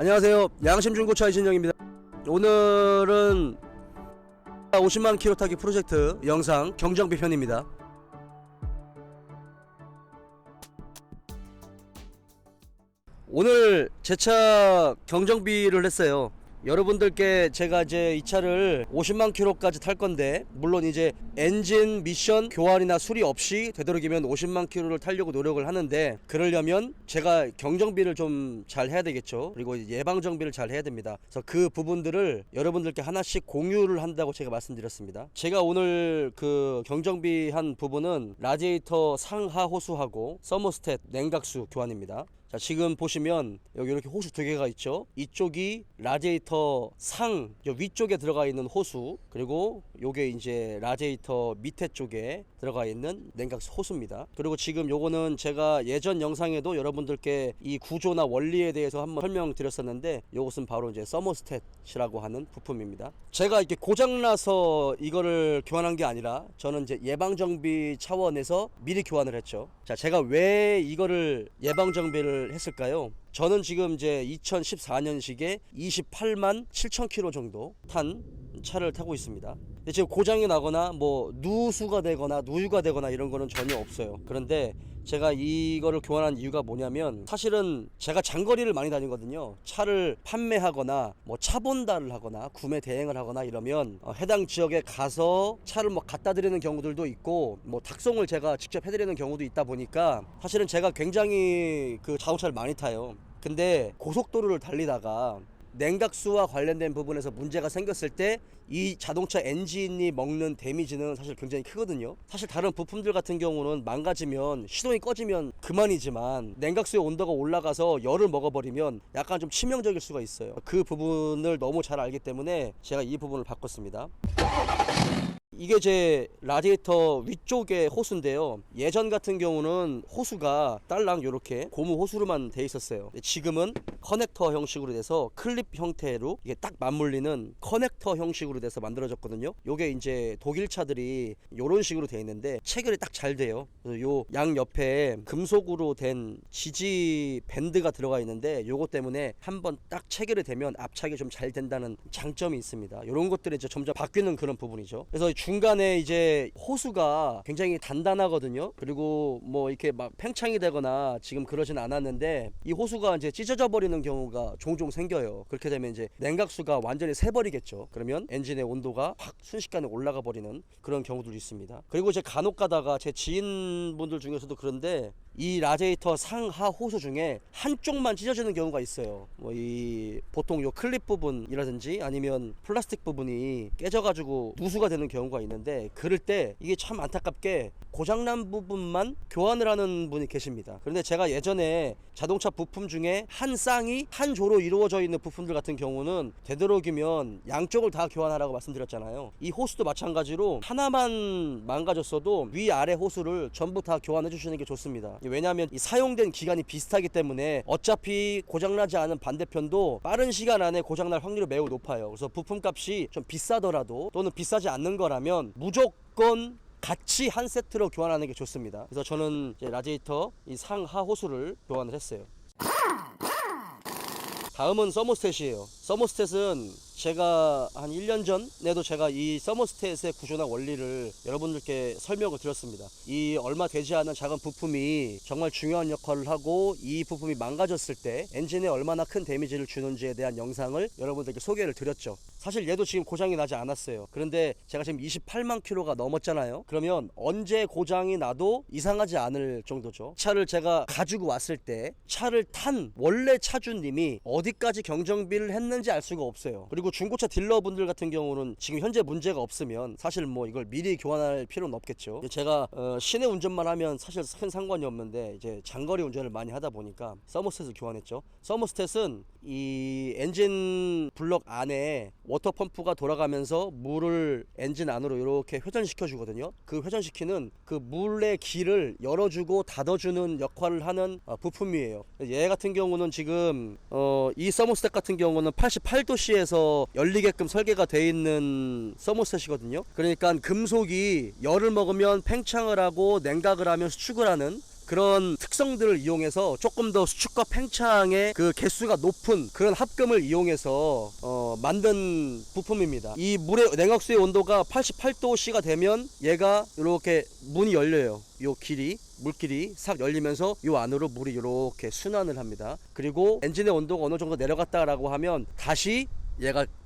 안녕하세요. 양심 중고차 이진영입니다. 오늘은 50만 킬로 타기 프로젝트 영상 경정비 편입니다. 오늘 제 차 경정비를 했어요. 여러분들께 제가 이제 이 차를 50만 킬로까지 탈 건데 물론 이제 엔진 미션 교환이나 수리 없이 되도록이면 50만 킬로를 타려고 노력을 하는데 그러려면 제가 경정비를 좀 잘 해야 되겠죠. 그리고 예방 정비를 잘 해야 됩니다. 그래서 그 부분들을 여러분들께 하나씩 공유를 한다고 제가 말씀드렸습니다. 제가 오늘 그 경정비 한 부분은 라디에이터 상하 호수하고 서머스탯 냉각수 교환입니다. 자 지금 보시면 여기 이렇게 호수 두 개가 있죠? 이쪽이 라디에이터 상 위쪽에 들어가 있는 호수 그리고 요게 이제 라디에이터 밑에 쪽에 들어가 있는 냉각수 호수입니다. 그리고 지금 요거는 제가 예전 영상에도 여러분들께 이 구조나 원리에 대해서 한번 설명드렸었는데 요것은 바로 이제 서머스탯이라고 하는 부품입니다. 제가 이렇게 고장나서 이거를 교환한 게 아니라 저는 이제 예방정비 차원에서 미리 교환을 했죠. 자 제가 왜 이거를 예방정비를 했을까요? 저는 지금 이제 2014년식에 28만 7천 킬로 정도 탄 차를 타고 있습니다. 근데 지금 고장이 나거나 뭐 누수가 되거나 누유가 되거나 이런 거는 전혀 없어요. 그런데 제가 이거를 교환한 이유가 뭐냐면 사실은 제가 장거리를 많이 다니거든요. 차를 판매하거나 뭐 차본다를 하거나 구매 대행을 하거나 이러면 어, 해당 지역에 가서 차를 뭐 갖다 드리는 경우들도 있고 뭐 탁송을 제가 직접 해드리는 경우도 있다 보니까 사실은 제가 굉장히 그 자동차를 많이 타요. 근데 고속도로를 달리다가 냉각수와 관련된 부분에서 문제가 생겼을 때 이 자동차 엔진이 먹는 데미지는 사실 굉장히 크거든요. 사실 다른 부품들 같은 경우는 망가지면 시동이 꺼지면 그만이지만 냉각수의 온도가 올라가서 열을 먹어버리면 약간 좀 치명적일 수가 있어요. 그 부분을 너무 잘 알기 때문에 제가 이 부분을 바꿨습니다. 이게 제 라디에이터 위쪽의 호수인데요. 예전 같은 경우는 호수가 딸랑 이렇게 고무 호수로만 돼 있었어요. 지금은 커넥터 형식으로 돼서 클립 형태로 이게 딱 맞물리는 커넥터 형식으로 돼서 만들어졌거든요. 요게 이제 독일 차들이 요런 식으로 돼 있는데 체결이 딱 잘 돼요. 요 양 옆에 금속으로 된 지지 밴드가 들어가 있는데 요거 때문에 한번 딱 체결이 되면 앞차기 좀잘 된다는 장점이 있습니다. 요런 것들이 이제 점점 바뀌는 그런 부분이죠. 그래서 중간에 이제 호수가 굉장히 단단하거든요. 그리고 뭐 이렇게 막 팽창이 되거나 지금 그러진 않았는데 이 호수가 이제 찢어져 버리는 경우가 종종 생겨요. 그렇게 되면 이제 냉각수가 완전히 새버리겠죠. 그러면 엔진의 온도가 확 순식간에 올라가 버리는 그런 경우도 있습니다. 그리고 제 간혹 가다가 제 지인분들 중에서도 그런데 이 라디에이터 상하 호수 중에 한쪽만 찢어지는 경우가 있어요. 뭐 이 보통 요 클립 부분이라든지 아니면 플라스틱 부분이 깨져가지고 누수가 되는 경우가 있는데 그럴 때 이게 참 안타깝게 고장난 부분만 교환을 하는 분이 계십니다. 그런데 제가 예전에 자동차 부품 중에 한 쌍이 한 조로 이루어져 있는 부품들 같은 경우는 되도록이면 양쪽을 다 교환하라고 말씀드렸잖아요. 이 호수도 마찬가지로 하나만 망가졌어도 위 아래 호수를 전부 다 교환해 주시는 게 좋습니다. 왜냐하면 이 사용된 기간이 비슷하기 때문에 어차피 고장나지 않은 반대편도 빠른 시간 안에 고장날 확률이 매우 높아요. 그래서 부품 값이 좀 비싸더라도 또는 비싸지 않는 거라면 무조건 같이 한 세트로 교환하는 게 좋습니다. 그래서 저는 라디에이터 이 상하 호수를 교환을 했어요. 다음은 서머스탯이에요. 서머스탯은 제가 한 1년 전에도 제가 이 서머스탯의 구조나 원리를 여러분들께 설명을 드렸습니다. 이 얼마 되지 않은 작은 부품이 정말 중요한 역할을 하고 이 부품이 망가졌을 때 엔진에 얼마나 큰 데미지를 주는지에 대한 영상을 여러분들께 소개를 드렸죠. 사실 얘도 지금 고장이 나지 않았어요. 그런데 제가 지금 28만 킬로가 넘었잖아요. 그러면 언제 고장이 나도 이상하지 않을 정도죠. 차를 제가 가지고 왔을 때 차를 탄 원래 차주님이 어디까지 경정비를 했는지 알 수가 없어요. 그리고 중고차 딜러분들 같은 경우는 지금 현재 문제가 없으면 사실 뭐 이걸 미리 교환할 필요는 없겠죠. 제가 어, 시내 운전만 하면 사실 큰 상관이 없는데 이제 장거리 운전을 많이 하다 보니까 서머스탯을 교환했죠. 서머스탯은 이 엔진 블럭 안에 워터 펌프가 돌아가면서 물을 엔진 안으로 이렇게 회전시켜 주거든요. 그 회전시키는 그 물의 길을 열어주고 닫아주는 역할을 하는 어, 부품이에요. 얘 같은 경우는 지금 어, 이 서머스탯 같은 경우는 88도씨에서 열리게끔 설계가 돼 있는 서머스탯이거든요. 그러니까 금속이 열을 먹으면 팽창을 하고 냉각을 하면 수축을 하는 그런 특성들을 이용해서 조금 더 수축과 팽창의 그 개수가 높은 그런 합금을 이용해서 어, 만든 부품입니다. 이 물의 냉각수의 온도가 88도씨가 되면 얘가 이렇게 문이 열려요. 요 길이 물길이 싹 열리면서 요 안으로 물이 이렇게 순환을 합니다. 그리고 엔진의 온도가 어느 정도 내려갔다라고 하면 다시 얘가 딱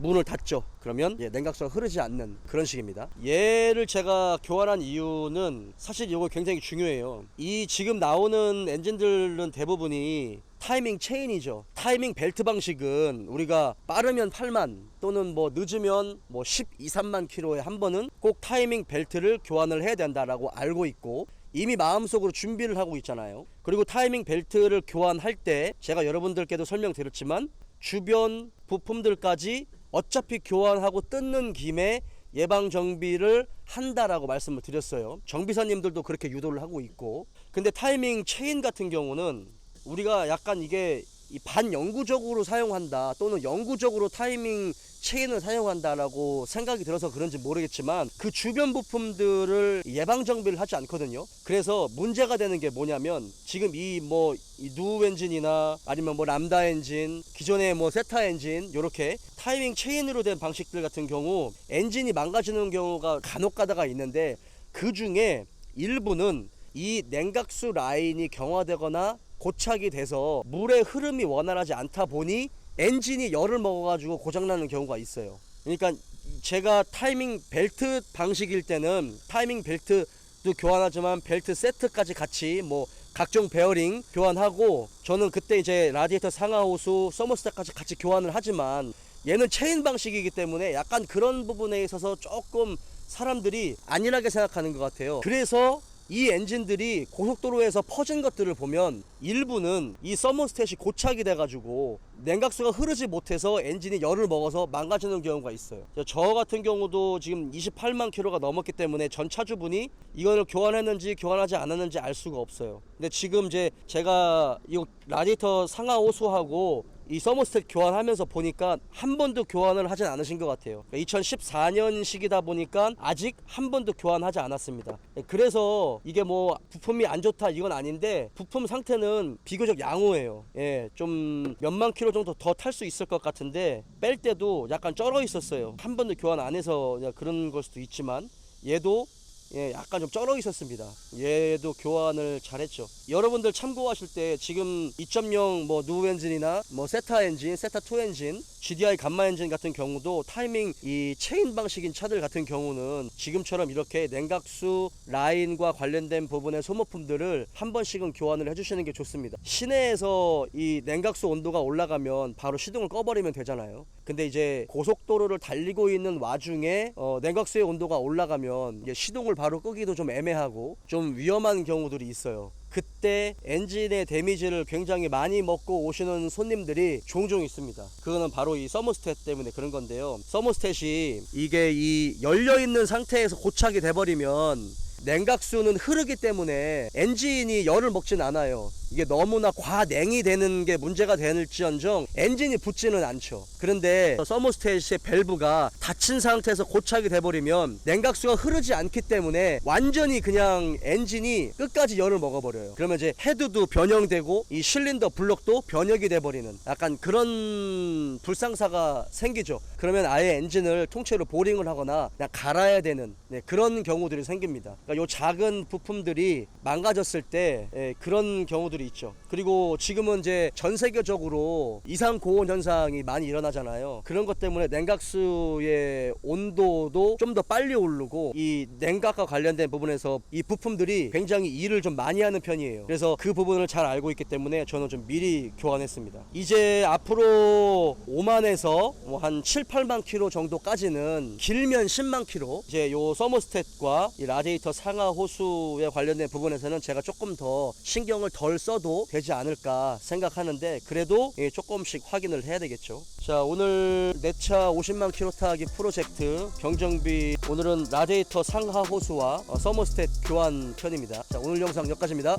문을 닫죠. 그러면 예, 냉각수가 흐르지 않는 그런 식입니다. 얘를 제가 교환한 이유는 사실 이거 굉장히 중요해요. 이 지금 나오는 엔진들은 대부분이 타이밍 체인이죠. 타이밍 벨트 방식은 우리가 빠르면 8만 또는 뭐 늦으면 뭐 12, 3만 킬로에 한 번은 꼭 타이밍 벨트를 교환을 해야 된다라고 알고 있고 이미 마음속으로 준비를 하고 있잖아요. 그리고 타이밍 벨트를 교환할 때 제가 여러분들께도 설명드렸지만 주변 부품들까지 어차피 교환하고 뜯는 김에 예방 정비를 한다라고 말씀을 드렸어요. 정비사님들도 그렇게 유도를 하고 있고. 근데 타이밍 체인 같은 경우는 우리가 약간 이게 이 반영구적으로 사용한다 또는 영구적으로 타이밍 체인을 사용한다라고 생각이 들어서 그런지 모르겠지만 그 주변 부품들을 예방 정비를 하지 않거든요. 그래서 문제가 되는 게 뭐냐면 지금 이 뭐누 엔진이나 아니면 뭐 람다 엔진, 기존의 뭐 세타 엔진 요렇게 타이밍 체인으로 된 방식들 같은 경우 엔진이 망가지는 경우가 간혹 가다가 있는데 그 중에 일부는 이 냉각수 라인이 경화되거나 고착이 돼서 물의 흐름이 원활하지 않다 보니 엔진이 열을 먹어가지고 고장나는 경우가 있어요. 그러니까 제가 타이밍 벨트 방식일 때는 타이밍 벨트도 교환하지만 벨트 세트까지 같이 뭐 각종 베어링 교환하고 저는 그때 이제 라디에이터 상하 호수 서머스tat까지 같이 교환을 하지만 얘는 체인 방식이기 때문에 약간 그런 부분에 있어서 조금 사람들이 안일하게 생각하는 것 같아요. 그래서 이 엔진들이 고속도로에서 퍼진 것들을 보면 일부는 이 서머스탯이 고착이 돼가지고 냉각수가 흐르지 못해서 엔진이 열을 먹어서 망가지는 경우가 있어요. 저 같은 경우도 지금 28만 킬로가 넘었기 때문에 전 차주분이 이거를 교환했는지 교환하지 않았는지 알 수가 없어요. 근데 지금 이제 제가 이 라디에이터 상하 호수하고 이 서머스탯 교환하면서 보니까 한 번도 교환을 하진 않으신 것 같아요. 2014년식이다 보니까 아직 한 번도 교환하지 않았습니다. 그래서 이게 뭐 부품이 안 좋다 이건 아닌데 부품 상태는 비교적 양호해요. 예, 좀 몇만 킬로 정도 더 탈 수 있을 것 같은데 뺄 때도 약간 쩔어 있었어요. 한 번도 교환 안 해서 그런 걸 수도 있지만 얘도 예, 약간 좀 쩔어 있었습니다. 얘도 교환을 잘했죠. 여러분들 참고하실 때 지금 2.0 뭐 누 엔진이나 뭐 세타 엔진, 세타 2 엔진, GDI 감마 엔진 같은 경우도 타이밍 이 체인 방식인 차들 같은 경우는 지금처럼 이렇게 냉각수 라인과 관련된 부분의 소모품들을 한 번씩은 교환을 해주시는 게 좋습니다. 시내에서 이 냉각수 온도가 올라가면 바로 시동을 꺼버리면 되잖아요. 근데 이제 고속도로를 달리고 있는 와중에 어, 냉각수의 온도가 올라가면 시동을 바로 끄기도 좀 애매하고 좀 위험한 경우들이 있어요. 그때 엔진의 데미지를 굉장히 많이 먹고 오시는 손님들이 종종 있습니다. 그거는 바로 이 서머스탯 때문에 그런 건데요. 서머스탯이 이게 이 열려 있는 상태에서 고착이 돼버리면 냉각수는 흐르기 때문에 엔진이 열을 먹진 않아요. 이게 너무나 과냉이 되는 게 문제가 될지언정 엔진이 붙지는 않죠. 그런데 서머스탯의 밸브가 닫힌 상태에서 고착이 돼버리면 냉각수가 흐르지 않기 때문에 완전히 그냥 엔진이 끝까지 열을 먹어버려요. 그러면 이제 헤드도 변형되고 이 실린더 블록도 변형이 돼버리는 약간 그런 불상사가 생기죠. 그러면 아예 엔진을 통째로 보링을 하거나 그냥 갈아야 되는 네, 그런 경우들이 생깁니다. 그러니까 요 작은 부품들이 망가졌을 때 예, 그런 경우들이 있죠. 그리고 지금은 이제 전 세계적으로 이상 고온 현상이 많이 일어나잖아요. 그런 것 때문에 냉각수의 온도도 좀 더 빨리 오르고 이 냉각과 관련된 부분에서 이 부품들이 굉장히 일을 좀 많이 하는 편이에요. 그래서 그 부분을 잘 알고 있기 때문에 저는 좀 미리 교환했습니다. 이제 앞으로 5만에서 뭐 한 7, 8만 킬로 정도까지는 길면 10만 킬로 이제 요 서머스탯과 이 라디에이터 상하 호수에 관련된 부분에서는 제가 조금 더 신경을 덜 써도 되지 않을까 생각하는데 그래도 예, 조금씩 확인을 해야 되겠죠. 자 오늘 내 차 50만 킬로 타기 프로젝트 경정비 오늘은 라디에이터 상하 호수와 어, 서머스탯 교환 편입니다. 자 오늘 영상 여기까지입니다.